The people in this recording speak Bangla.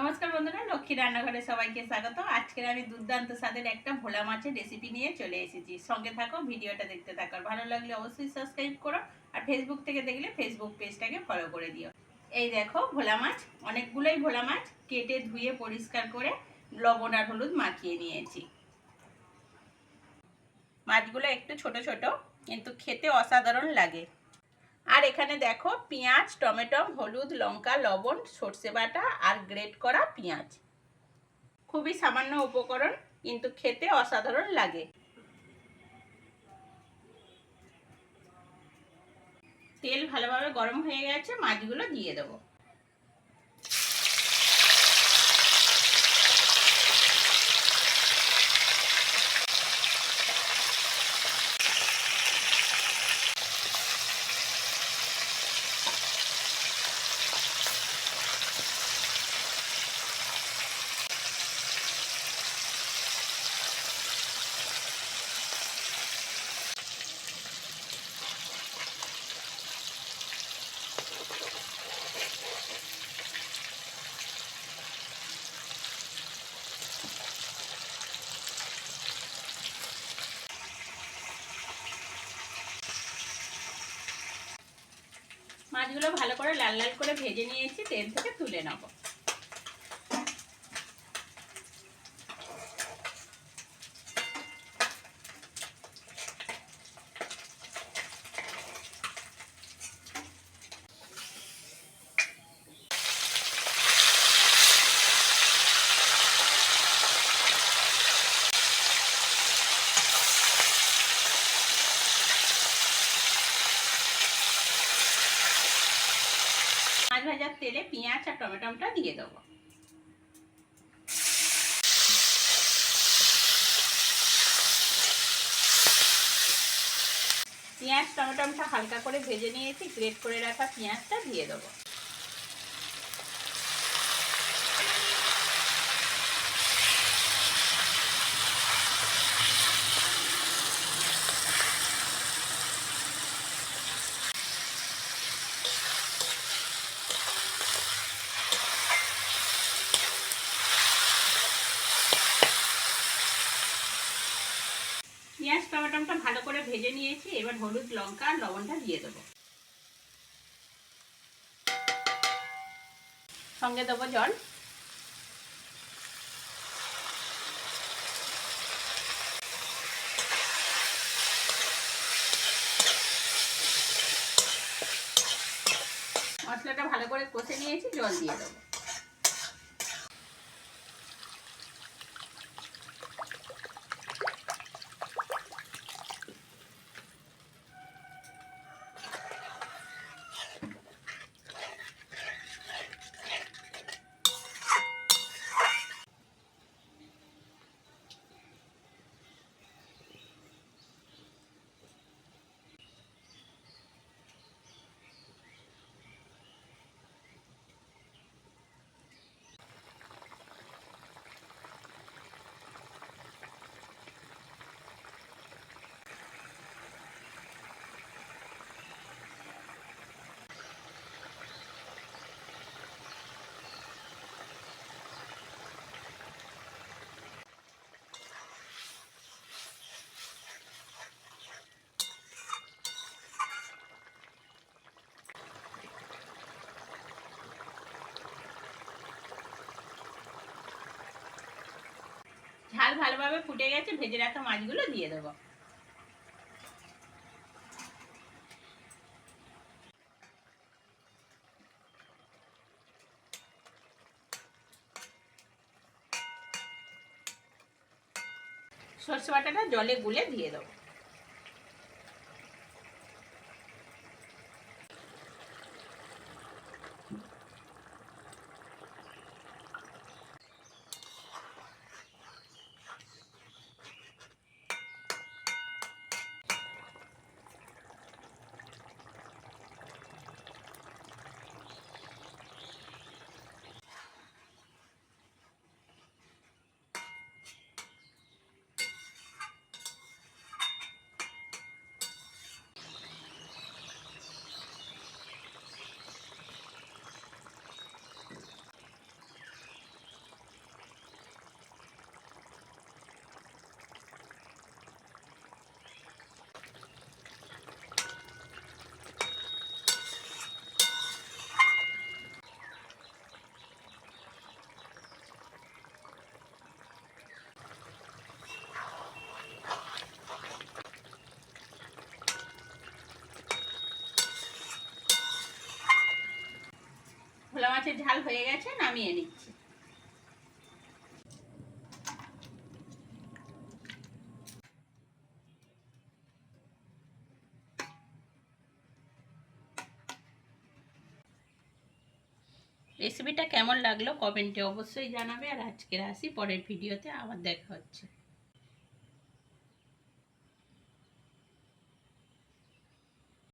নমস্কার বন্ধুরা, লক্ষ্মী রান্নাঘরে সবাইকে স্বাগত। আজকের আমি দুর্দান্ত স্বাদের একটা ভোলা মাছের রেসিপি নিয়ে চলে এসেছি। সঙ্গে থাকো, ভিডিওটা দেখতে থাকো। ভালো লাগলে অবশ্যই সাবস্ক্রাইব করো আর ফেসবুক থেকে দেখলে ফেসবুক পেজটাকে ফলো করে দিও। এই দেখো, ভোলা মাছ, অনেকগুলোই ভোলা মাছ কেটে ধুয়ে পরিষ্কার করে লবণ আর হলুদ মাখিয়ে নিয়েছি। মাছগুলো একটু ছোট ছোট, কিন্তু খেতে অসাধারণ লাগে। আর এখানে দেখো পেঁয়াজ, টমেটো, হলুদ, লঙ্কা, লবণ, সর্ষে বাটা আর গ্রেট করা পেঁয়াজ। খুবই সামান্য উপকরণ, কিন্তু খেতে অসাধারণ লাগে। তেল ভালোভাবে গরম হয়ে গেছে, মাছগুলো দিয়ে দেবো। মাছগুলো ভালো করে লাল লাল করে ভেজে নিয়েছি তেল থেকে তুলে নেব। মাছ ভাজার তেলে পেঁয়াজ আর টমেটোটা দিয়ে দেবো। পেঁয়াজ, টমেটোটা হালকা করে ভেজে নিয়েছি, গ্রেট করে রাখা পেঁয়াজটা দিয়ে দেবো পেঁয়াজ টমেটোটা ভালো করে ভেজে নিয়েছি, এবার হলুদ, লঙ্কা আর লবণটা দিয়ে দেবো। সঙ্গে দেবো জল। মশলাটা ভালো করে কষে নিয়েছি, জল দিয়ে দেবো। ঝাল ভালোভাবে ফুটে গেছে, ভেজে রাখা মাছগুলো দিয়ে দেবো। সর্ষে বাটাটা জলে গুলে দিয়ে দেবো। ঝাল হয়ে গেছে, নামিয়ে নিচ্ছি। রেসিপিটা কেমন লাগল কমেন্টে অবশ্যই জানাবে, আর আজকের আসি, পরের ভিডিওতে আবার দেখা হচ্ছে।